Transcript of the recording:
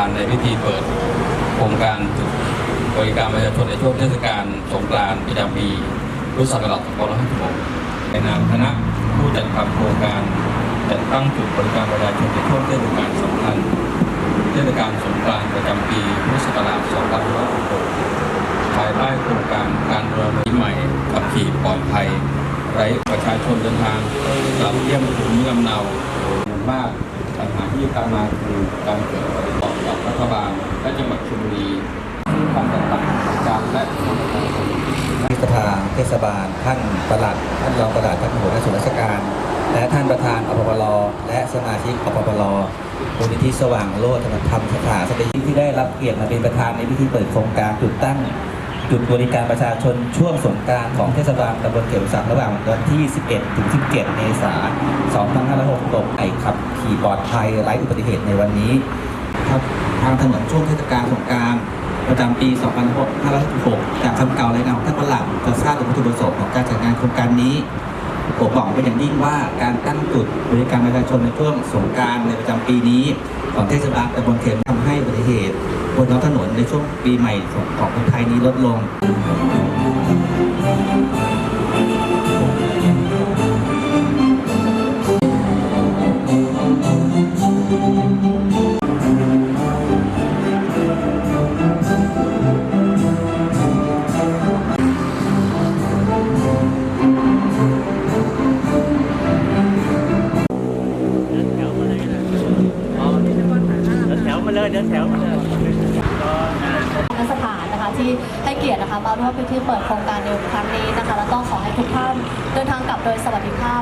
านในพิธีเปิดโครงการบริการประชาชนในช่วงเทศกาลสงกรานต์ประจำปีพุทธศักราช2556ในนามคณะผู้จัดทำโครงการจัดตั้งจุดบริการประชาชนในช่วงเทศกาลสำคัญเทศกาลสงกรานต์ประจำปีพุทธศักราช2566ภายใต้โครงการการรณรงค์ใหม่ขับขี่ปลอดภัยไร้ประชาชนเดินทางกลับเยี่ยมภูมิลำเนาส่วนมากปัญหาที่ตามมาคือการเกิดอุบัติเหตุ สภาเทศบาล ท่านประหลัด ท่านรองประหลัดท่านหัวหน้าส่วนราชการ และท่านประธานอปปลและสมาชิกอปปลมูลนิธิสว่างโลดธรรมสถานสตรีที่ได้รับเกียรติมาเป็นประธานในพิธีเปิดโครงการจุดตั้ง จุดบริการประชาชนช่วงสงกานต์ของเทศบาลตำบลเขียวสักระหว่างวันที่ 11 ถึง 17 เมษายน 2566ไอขับขี่ปลอดภัยไร้อุบัติเหตุในวันนี้ครับทางถนนช่วงเทศกาลสงกราร ประจำปี 2566 จากคำเก่ารายงานของท่านประหลัดจะทราบถึงวัตถุประสงค์ของการจัดงานโครงการนี้ผมบอกเป็นอย่างยิ่งว่าการตั้งจุดบริการประชาชนในช่วงสงกรารในประจำปีนี้ ของเทศบาลตำบลเข็มทำให้อุบัติเหตุบนท้องถนนในช่วงปีใหม่ของของคนไทยนี้ลดลง มาเลยเดินแถวมาเลยนะสถานนะคะที่ให้เกียรตินะคะมาร่วมพิธีเปิดโครงการในครั้งนี้นะคะ แล้วก็ขอให้ทุกท่านเดินทางกลับโดยสวัสดิภาพ